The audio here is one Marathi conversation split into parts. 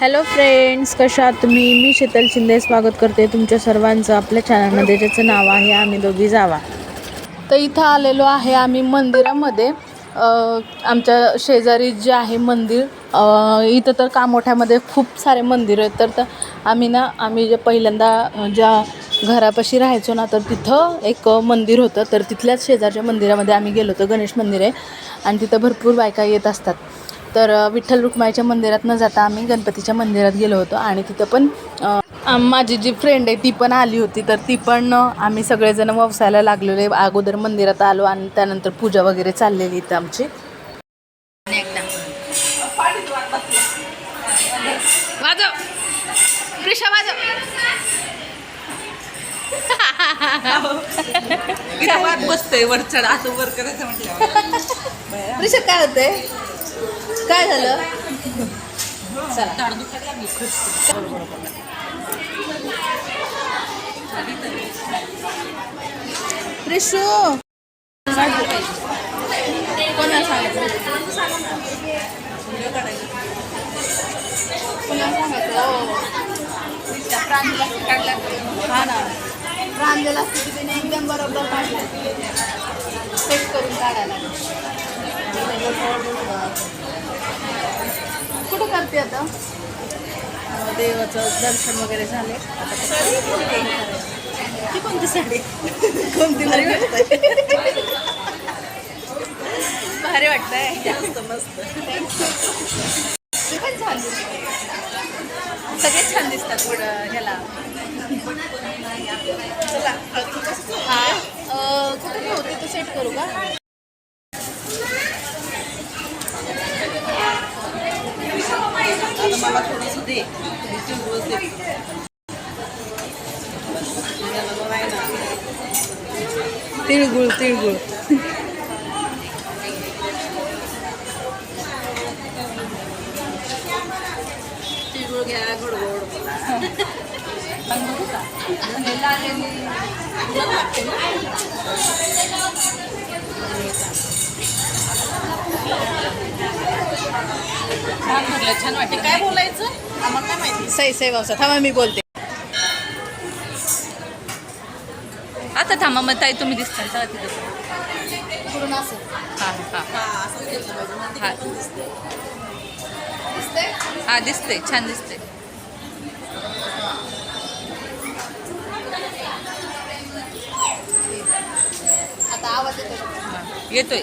हॅलो फ्रेंड्स कशा तुम्ही? मी शीतल शिंदे. स्वागत करते तुमच्या सर्वांचं आपल्या चॅनलमध्ये ज्याचं नाव आहे आम्ही दोघी जावा. तर इथं आलेलो आहे आम्ही मंदिरामध्ये. आमच्या शेजारी जे आहे मंदिर इथं तर कामोठ्यामध्ये खूप सारे मंदिर आहेत. तर तर आम्ही ना आम्ही जे पहिल्यांदा ज्या घरापाशी राहायचो ना तर तिथं एक मंदिर होतं. तर तिथल्याच शेजारच्या मंदिरामध्ये आम्ही गेलो होतो. गणेश मंदिर आहे. आणि तिथं भरपूर बायका येत असतात. तर विठ्ठल रुक्माईच्या मंदिरात न जाता आम्ही गणपतीच्या मंदिरात गेलो होतो आणि तिथं पण माझी जी फ्रेंड आहे ती पण आली होती. तर ती पण आम्ही सगळेजण व्यवसायाला लागलेलो अगोदर मंदिरात आलो आणि त्यानंतर पूजा वगैरे चाललेली इथं आमची. वाजव. बसतोय वर चढ असं वर करायचं म्हटलं प्रिशा काय होते काय झालं? दाढ प्रिशू कोणाला सांगायचं? हो. काढला हा. ना. असते तिने एकदम बरोबर काढला सेट करून काढायला. कुठं करते आता? देवाचं दर्शन वगैरे झाले. ती कोणती साडी? कोणती भारी वाटतंय. भारी वाटतंय. जास्त मस्त. ती पण छान दिसते सगळे छान दिसतात पुढं ह्याला. चला. हा. कुठे घेऊ तिथं सेट करू का? आता मला थोडंसं दे चिंबूस दे याला बघ आहे ना. तिळगुळ तिळगुळ तिळगुळ घ्या गोड गोड बोला. पण बघू का? हे लागलेली तुला लागते ना? छान वाटते काय बोलायचं? आम्हाला काय माहिती? सई सई वावसा थांबा मी बोलते. आता थांबा मग ताई तुम्ही दिसताल तेव्हा तिथं. असं. हां हां. हां दिसते. हां दिसते छान दिसते. आता आवाज येतो हां, येतोय.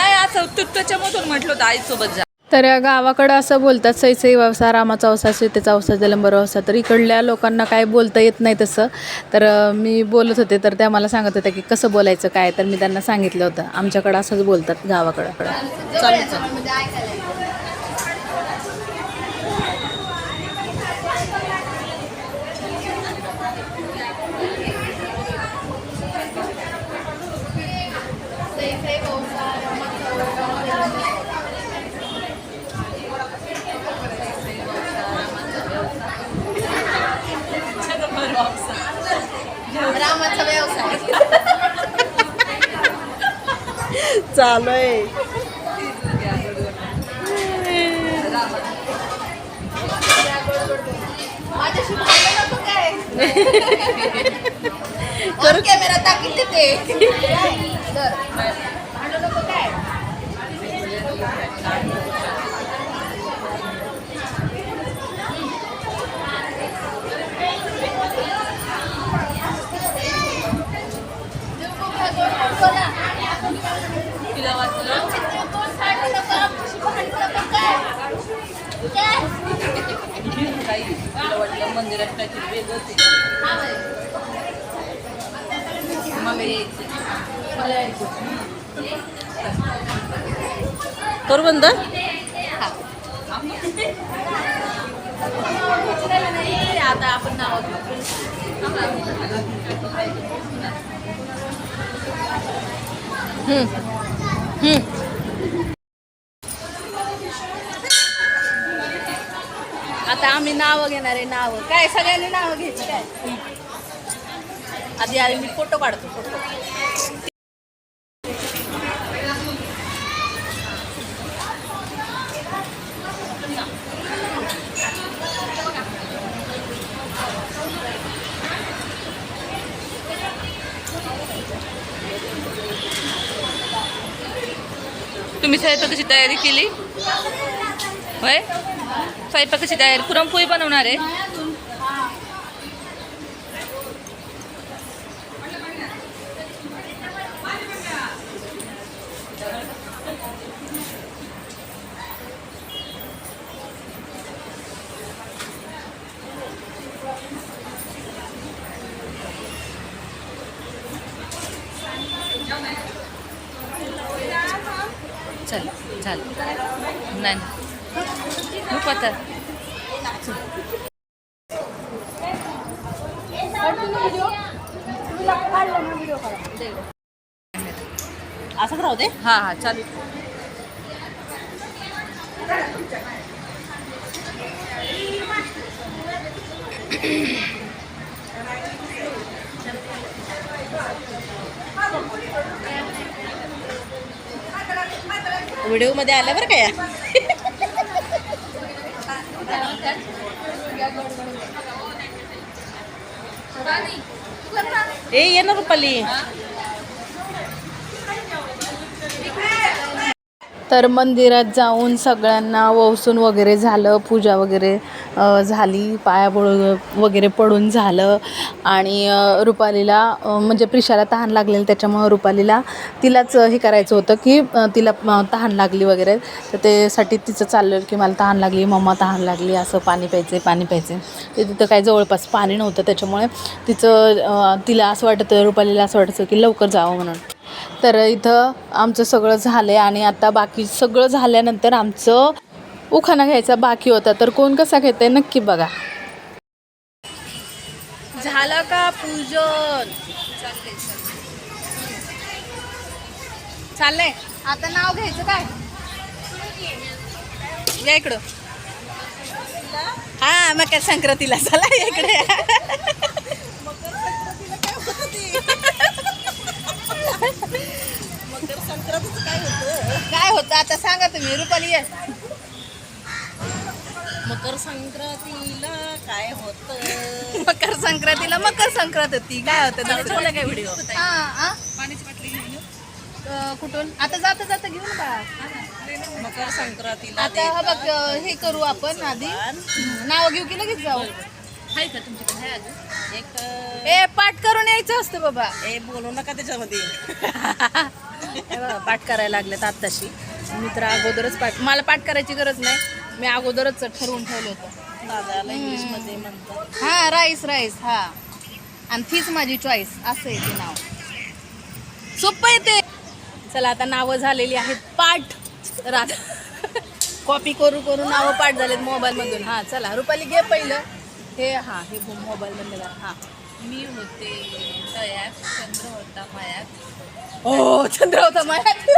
असं त्याच्यामधून म्हटलं होतं आईसोबत जा. तर या गावाकडं असं बोलतात सई सई व्यवसा रामाचा वसा सीतेचा वसा जलंबर वसा तर इकडल्या लोकांना काय बोलता येत नाही तसं. तर मी बोलत होते तर त्या मला सांगत होत्या की कसं बोलायचं काय? तर मी त्यांना सांगितलं होतं. आमच्याकडं असंच बोलतात गावाकडं. चालू चालू रामाचा व्यवसाय. चालू आहे माझ्याशी भांडण नको काय? कर कॅमेरा टाकील ते. तर भांडण नको काय तिला वाटलं काही तिला वाटलं मंदिरात काहीतरी वेगळं ते मला यायचं. मला यायचं करू बंद? हा. आता आपण नाव घेऊ आता आम्ही नावं घेणार आहे नावं. काय सगळ्यांनी नावं घ्यायची काय? आधी आधी मी फोटो काढतो फोटो तुम्ही स्वयंपाकाची तयारी केली? होय? स्वयंपाकाची तयारी पुरणपोळी बनवणार आहे. चल चालेल नाही. खूप आता असंच राहू दे. हां हां चालेल. व्हिडिओमध्ये आलं बरं का या? ए ये ना तर मंदिरात जाऊन सगळ्यांना वसून वगैरे झालं पूजा वगैरे झाली पाया वगैरे पडून झालं. आणि रुपालीला म्हणजे प्रिशाला तहान लागलेलं त्याच्यामुळं रुपालीला तिलाच हे करायचं होतं की तिला तहान लागली वगैरे. तर त्यासाठी तिचं चाललं की मला तहान लागली मम्मा तहान लागली असं पाणी प्यायचं पाणी प्यायचं ते तिथं काही जवळपास पाणी नव्हतं त्याच्यामुळे तिचं तिला असं वाटतं रुपालीला असं वाटायचं की लवकर जावं म्हणून. तर इथं आमचं सगळं झालं आहे आणि आता बाकी सगळं झाल्यानंतर आमचं उखाणा घ्यायचा बाकी होता. तर कोण कसा घेत आहे नक्की बघा. झालं का पूजन चाललंय. आता नाव घ्यायचं काय? या इकडं. हा मकर संक्रांतीला. चला इकडे. होतं. आता सांगा तुम्ही रुपाली ये. मकर संक्रांतीला काय होतं? मकर संक्रांतीला मकर संक्रांत होती. काय होतं? दाखवलं काय व्हिडिओ पाण्याची बाटली घेऊन येऊ. कुठून? आता जाता जाता घेऊन बा मकर संक्रांतीला आता हा बघ हे करू आपण आधी. नाव घेऊ की लगेच जाऊ? आहे का तुमच्याकडे? अजून? एक ए पाठ करून यायचं असतं बाबा. ए बोलू नका त्याच्यामध्ये. हे बघा, पाठ करायला लागलेत आत्ताशी. मी तर अगोदरच पाठ मला पाठ करायची गरज नाही. मी अगोदरच ठरवून ठेवलं होतं. दादाला म्हणतात. हा राईस राईस हा. आणि तीच माझी चॉईस असं आहे ते नाव. सोपं आहे ते. चला आता नावं झालेली आहेत. पाठ. आता कॉपी करू करू नावं पाठ झालेत मोबाईलमधून. हां चला. रुपाली घे पहिलं. हे हां हे मोबाईलमधलं हां. मी होते तयात चंद्र होता मायात. हो चंद्र होता मायात.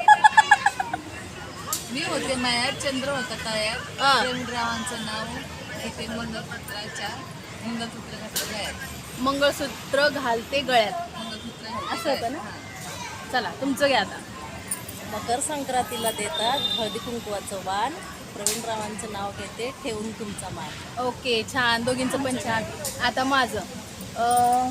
मी होते मायात चंद्र होता तयात हा. प्रेमरावांचं नाव इथे मंगळसूत्राच्या मंगळसूत्र घातलं मंगळसूत्र घालते गळ्यात. मंगळसूत्र असं होतं ना. चला तुमचं घ्या आता. मकर संक्रांतीला देतात हळदी कुंकवाचं वाण. प्रवीणरावांचं नाव घेते ठेवून तुमचा मान. ओके छान. दोघींचं पण छान. आता माझं. अं,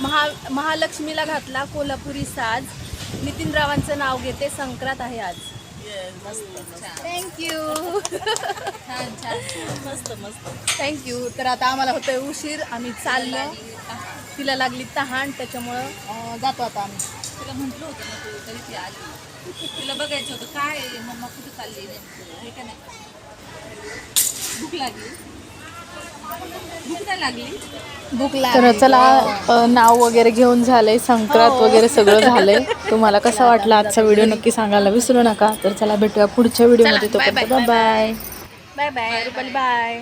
महा महालक्ष्मीला घातला कोल्हापुरी साज. नितीन रावांचं नाव घेते. संक्रांत आहे आज. थँक्यू मस्त मस्त. थँक्यू तर आता आम्हाला होतोय उशीर. आम्ही चाललो. तिला लागली तहान त्याच्यामुळं अं, जातो आता आम्ही. तिला म्हटलं होतं ना तू तरी ती आली. तिला बघायचं होतं काय आहे, मम्मा कुठे चालली नेमकं? हे का नाही? भूक लागली? भूक नाही लागली? भूक तर चला अ, नाव वगैरे घेऊन झालंय संक्रांत वगैरे सगळं झालंय. तुम्हाला कसा वाटला आजचा व्हिडिओ नक्की सांगायला विसरू नका. तर चला भेटूया पुढच्या व्हिडिओमध्ये. तोपर्यंत bye bye bye Rupali bye